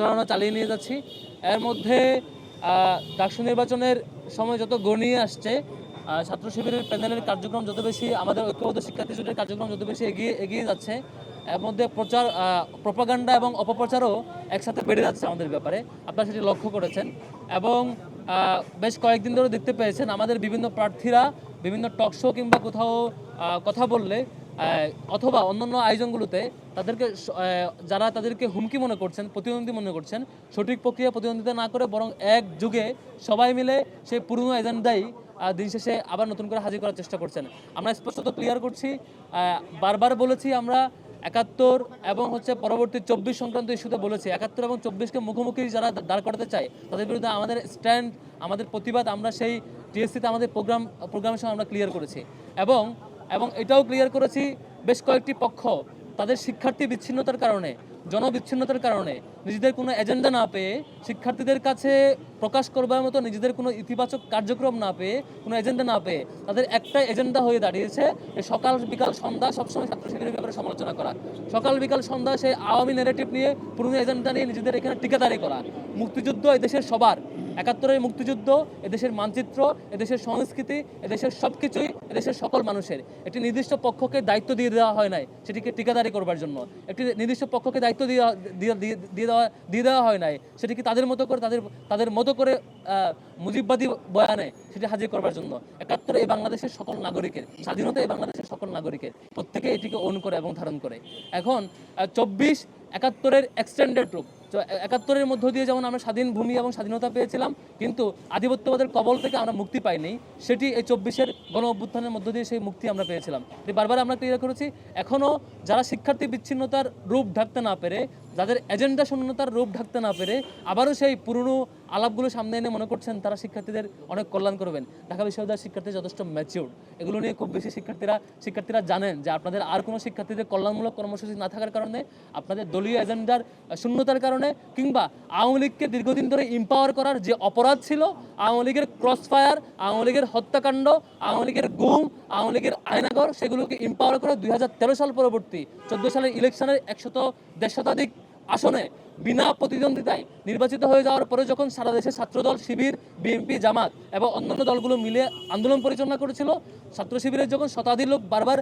প্রচারণা চালিয়ে নিয়ে যাচ্ছি। এর মধ্যে ডাকসু নির্বাচনের সময় যত গণিয়ে আসছে ছাত্র শিবিরের প্যানেলের কার্যক্রম যত বেশি, আমাদের ঐক্যবদ্ধ শিক্ষার্থী জোটের কার্যক্রম যত বেশি এগিয়ে এগিয়ে যাচ্ছে, এর মধ্যে প্রচার প্রপাগান্ডা এবং অপপ্রচারও একসাথে বেড়ে যাচ্ছে আমাদের ব্যাপারে। আপনারা সেটি লক্ষ্য করেছেন। এবং বেশ কয়েকদিন ধরে দেখতে পেয়েছেন, আমাদের বিভিন্ন প্রার্থীরা বিভিন্ন টক শো কিংবা কোথাও কথা বললে অথবা অন্যান্য আয়োজনগুলোতে তাদেরকে যারা তাদেরকে হুমকি মনে করছেন, প্রতিদ্বন্দ্বী মনে করছেন, সঠিক প্রক্রিয়া প্রতিদ্বন্দ্বিতা না করে বরং এক যুগে সবাই মিলে সেই পুরনো এজেন্ডাই দিন শেষে আবার নতুন করে হাজির করার চেষ্টা করছেন। আমরা স্পষ্টত ক্লিয়ার করছি বারবার বলেছি আমরা একাত্তর এবং হচ্ছে পরবর্তী চব্বিশ সংক্রান্ত ইস্যুতে বলেছি, একাত্তর এবং চব্বিশকে মুখোমুখি যারা দাঁড় করাতে চায়, তাদের বিরুদ্ধে আমাদের স্ট্যান্ড আমাদের প্রতিবাদ, আমরা সেই টিএসসিতে আমাদের প্রোগ্রাম প্রোগ্রামের সঙ্গে আমরা ক্লিয়ার করেছি। এবং এবং এটাও ক্লিয়ার করেছি, বেশ কয়েকটি পক্ষ তাদের শিক্ষার্থী বিচ্ছিন্নতার কারণে জনবিচ্ছিন্নতার কারণে নিজেদের কোনো এজেন্ডা না পেয়ে শিক্ষার্থীদের কাছে প্রকাশ করবার মতো নিজেদের কোনো ইতিবাচক কার্যক্রম না পেয়ে কোনো এজেন্ডা না পেয়ে তাদের একটাই এজেন্ডা হয়ে দাঁড়িয়েছে সকাল বিকাল সন্ধ্যা সবসময় ছাত্র শিবিরের ব্যাপারে সমালোচনা করা। সকাল বিকাল সন্ধ্যা সেই আওয়ামী নেগেটিভ নিয়ে পুরনো এজেন্ডা নিয়ে নিজেদের এখানে টিকাদারি করা। মুক্তিযুদ্ধ এদেশের সবার। একাত্তরের মুক্তিযুদ্ধ এদেশের মানচিত্র, এদেশের সংস্কৃতি, এদেশের সব কিছুই এদেশের সকল মানুষের। একটি নির্দিষ্ট পক্ষকে দায়িত্ব দিয়ে দেওয়া হয় নাই সেটিকে টিকাদারি করবার জন্য। একটি নির্দিষ্ট পক্ষকে দায়িত্ব দিয়ে দেওয়া দিয়ে দেওয়া হয় নাই। সেটি কি তাদের মতো করে তাদের তাদের মতো করে মুজিববাদী বয়ানে সেটি হাজির করবার জন্য। একাত্তর এই বাংলাদেশের সকল নাগরিকের, স্বাধীনতা এই বাংলাদেশের সকল নাগরিকের প্রত্যেকে এটিকে অনু করে এবং ধারণ করে। এখন চব্বিশ একাত্তরের এক্সটেন্ডেড রূপ একাত্তরের মধ্য দিয়ে যেমন আমরা স্বাধীন ভূমি এবং স্বাধীনতা পেয়েছিলাম, কিন্তু আধিপত্যবাদের কবল থেকে আমরা মুক্তি পাইনি, সেটি এই চব্বিশের গণ অভ্যুত্থানের মধ্য দিয়ে সেই মুক্তি আমরা পেয়েছিলাম। বারবার আমরা ক্লিয়ার করেছি, এখনও যারা শিক্ষার্থী বিচ্ছিন্নতার রূপ ঢাকতে না পেরে যাদের এজেন্ডা শূন্যতার রূপ ঢাকতে না পেরে আবারও সেই পুরনো আলাপগুলো সামনে এনে মনে করছেন, তারা শিক্ষার্থীদের অনেক কল্যাণ করবেন। ঢাকা বিশ্ববিদ্যালয়ের শিক্ষার্থী যথেষ্ট ম্যাচিউর এগুলো নিয়ে খুব বেশি শিক্ষার্থীরা শিক্ষার্থীরা জানেন যে আপনাদের আর কোনো শিক্ষার্থীদের কল্যাণমূলক কর্মসূচি না থাকার কারণে, আপনাদের দলীয় এজেন্ডার শূন্যতার কারণে কিংবা আওয়ামী লীগকে দীর্ঘদিন ধরে ইম্পাওয়ার করার যে অপরাধ ছিল, আওয়ামী লীগের ক্রস ফায়ার আওয়ামী লীগের হত্যাকাণ্ড, আওয়ামী লীগের গুম, আওয়ামী লীগের আয়নাগর সেগুলোকে ইম্পাওয়ার করে দুই হাজার তেরো সাল পরবর্তী, চোদ্দ সালের ইলেকশনের একশত দেড় শতাধিক আসনে বিনা প্রতিদ্বন্দ্বিতায় নির্বাচিত হয়ে যাওয়ার পরে যখন সারা দেশে ছাত্রদল, শিবির, বিএনপি, জামাত এবং অন্যান্য দলগুলো মিলে আন্দোলন পরিচালনা করেছিল, ছাত্র শিবিরের যখন শতাধিক লোক বারবার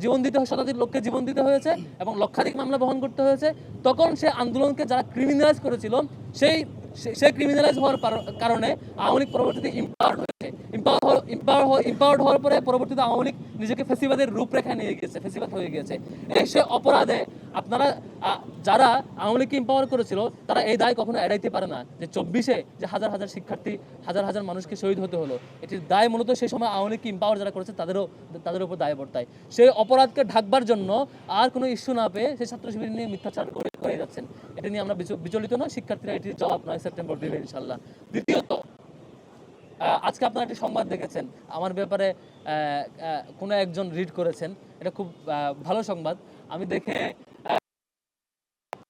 জীবন দিতে হয় শতাধিক লোককে জীবন দিতে হয়েছে এবং লক্ষাধিক মামলা বহন করতে হয়েছে, তখন সে আন্দোলনকে যারা ক্রিমিনালাইজ করেছিল, সেই, সে- ক্রিমিনালাইজ হওয়ার কারণে আওয়ামী লীগ পরবর্তীতে ইম্পাওয়ার্ড হয়েছে ইম্পাওয়ার ইম্পাওয়ার ইম্পাওয়ার্ড হওয়ার পরে পরবর্তীতে আওয়ামী লীগ নিজেকে ফেসিবাদের রূপরেখায় নিয়ে গিয়েছে ফেসিবাদ হয়ে গিয়েছে এই সে অপরাধে আপনারা যারা আওয়ামী লীগকে ইম্পাওয়ার করেছিল, তারা এই দায় কখনো এড়াইতে পারে না যে চব্বিশে যে হাজার হাজার শিক্ষার্থী, হাজার হাজার মানুষকে শহীদ হতে হলো। এটির দায় মূলত সেই সময় আওয়ামী লীগকে ইম্পাওয়ার যারা করেছে, তাদেরও তাদের উপর দায় বর্তায়। সেই অপরাধকে ঢাকবার জন্য আর কোনো ইস্যু না পেয়ে সেই ছাত্র শিবির নিয়ে মিথ্যাচার করে যাচ্ছেন। এটা নিয়ে আমরা বিচলিত না শিক্ষার্থীরা এটির জবাব নয় সেপ্টেম্বর দেবে ইনশাল্লাহ দ্বিতীয়ত আজকে আপনারা একটি সংবাদ দেখেছেন। আমার ব্যাপারে কোনো একজন রিড করেছেন। এটা খুব ভালো সংবাদ। আমি দেখে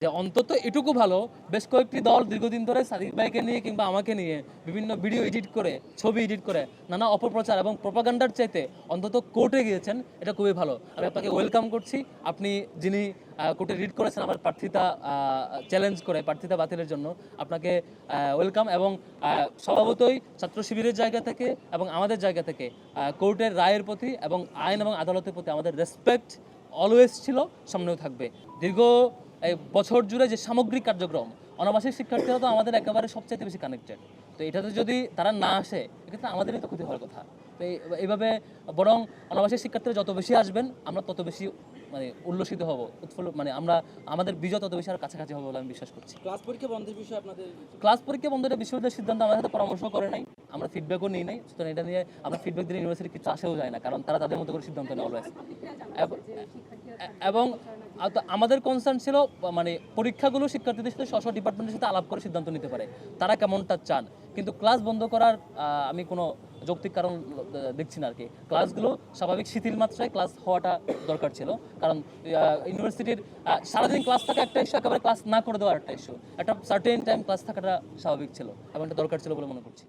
যে অন্তত এটুকু ভালো, বেশ কয়েকটি দল দীর্ঘদিন ধরে সাদিক ভাইকে নিয়ে কিংবা আমাকে নিয়ে বিভিন্ন ভিডিও এডিট করে, ছবি এডিট করে নানা অপপ্রচার এবং প্রপাগান্ডার চাইতে অন্তত কোর্টে গিয়েছেন, এটা খুবই ভালো। আমি আপনাকে ওয়েলকাম করছি। আপনি যিনি কোর্টে রিড করেছেন আমার প্রার্থিতা চ্যালেঞ্জ করে, প্রার্থিতা বাতিলের জন্য, আপনাকে ওয়েলকাম এবং স্বভাবতই ছাত্র শিবিরের জায়গা থেকে এবং আমাদের জায়গা থেকে কোর্টের রায়ের প্রতি এবং আইন এবং আদালতের প্রতি আমাদের রেসপেক্ট অলওয়েজ ছিল, সামনেও থাকবে। দীর্ঘ বছর জুড়ে যে সামগ্রিক কার্যক্রম অনাবাসিক শিক্ষার্থীরা তো আমাদের একেবারে সবচেয়ে বেশি কানেক্টেড তো এটাতে যদি তারা না আসে এক্ষেত্রে আমাদেরই তো ক্ষতি হওয়ার কথা। তো এইভাবে বরং অনাবাসিক শিক্ষার্থীরা যত বেশি আসবেন আমরা তত বেশি মানে উল্লসিত হব উৎফুল্ল মানে আমরা আমাদের বিজয় তত বেশি আর কাছাকাছি হবে বলে আমি বিশ্বাস করছি। ক্লাস পরীক্ষা বন্ধের বিষয়ে আপনাদের ক্লাস পরীক্ষা বন্ধ এটা বিশ্ববিদ্যালয়ের সিদ্ধান্ত আমাদের সাথে পরামর্শ করে নাই আমরা ফিডব্যাকও নিই নাই সুতরাং এটা নিয়ে আমরা ফিডব্যাক দিলে ইউনিভার্সিটি কিছু আসেও যায় না কারণ তারা তাদের মতো করে সিদ্ধান্ত নেয় অলওয়েজ এবং আমাদের কনসার্ন ছিল মানে পরীক্ষাগুলো শিক্ষার্থীদের সাথে স্ব ডিপার্টমেন্টের সাথে আলাপ করে সিদ্ধান্ত নিতে পারে। তারা কেমনটা চান? কিন্তু ক্লাস বন্ধ করার আমি কোনো যৌক্তিক কারণ দেখছি না আর কি। ক্লাসগুলো স্বাভাবিক শিথিল মাত্রায় ক্লাস হওয়াটা দরকার ছিল। কারণ ইউনিভার্সিটির সারাদিন ক্লাস থাকা একটা ইস্যু একেবারে ক্লাস না করে দেওয়ার একটা ইস্যু একটা সার্টেন টাইম ক্লাস থাকাটা স্বাভাবিক ছিল, এবং দরকার ছিল বলে মনে করছি।